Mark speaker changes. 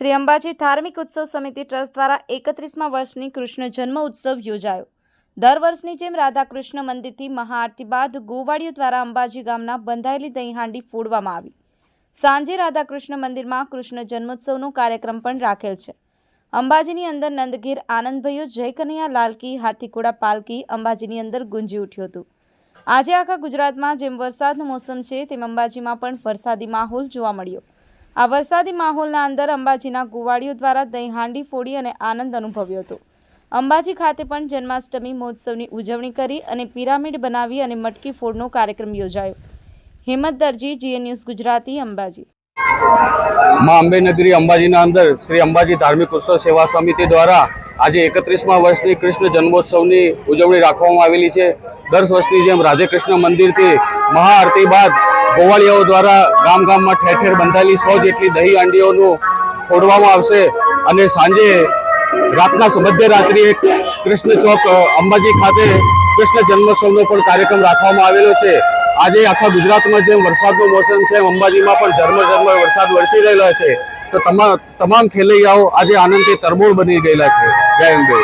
Speaker 1: શ્રી અંબાજી ધાર્મિક ઉત્સવ સમિતિ ટ્રસ્ટ દ્વારા એકત્રીસમા વર્ષની કૃષ્ણ જન્મ ઉત્સવ યોજાયો. દર વર્ષની જેમ રાધાકૃષ્ણ મંદિરથી મહાઆરતી બાદ ગોવાળીઓ દ્વારા અંબાજી ગામના બંધાયેલી દહીંહાંડી ફોડવામાં આવી. સાંજે રાધાકૃષ્ણ મંદિરમાં કૃષ્ણ જન્મોત્સવનો કાર્યક્રમ પણ રાખેલ છે. અંબાજીની અંદર નંદગીર આનંદભાઈઓ જય કનૈયા લાલકી હાથીકુડા પાલકી અંબાજીની અંદર ગુંજી ઉઠ્યું હતું. આજે આખા ગુજરાતમાં જેમ વરસાદનું મોસમ છે, તેમ અંબાજીમાં પણ વરસાદી માહોલ જોવા મળ્યો. આ વરસાદી માહોલના અંદર અંબાજીના ગુવાડીઓ દ્વારા દહીં ફોડી અને આનંદ અનુભવ્યો હતો. અંબાજી ખાતે પણ જન્માષ્ટમી મહોત્સવની ઉજવણી કરી અને પિરામિડ બનાવી અને મટકી ફોડનો કાર્યક્રમ યોજાયો. હિંમત દરજી જીએ ન્યૂઝ ગુજરાતી, અંબાજી.
Speaker 2: માં અંબેનગરી અંબાજીના અંદર શ્રી અંબાજી ધાર્મિક ઉત્સવ સેવા સમિતિ દ્વારા આજે એકત્રીસમા વર્ષની કૃષ્ણ જન્મોત્સવની ઉજવણી રાખવામાં આવેલી છે. દર વર્ષની જેમ રાધે કૃષ્ણ મંદિરથી મહાઆરતી બાદ ગોવાળિયાઓ દ્વારા ગામ ગામમાં ઠેર ઠેર બંધાયેલી સો જેટલી દહીં હાંડીઓનું ફોડવામાં આવશે અને સાંજે રાતના મધ્યરાત્રિએ કૃષ્ણ ચોક, અંબાજી ખાતે કૃષ્ણ જન્મોત્સવનો પણ કાર્યક્રમ રાખવામાં આવેલો છે. આજે આખા ગુજરાતમાં જેમ વરસાદનું મોસમ છે અંબાજીમાં પણ ઝરમર ઝરમર વરસાદ વરસી રહેલો છે. તો તમામ તમામ ખેલૈયાઓ આજે આનંદથી તરબોળ બની ગયેલા છે. જય અંબે.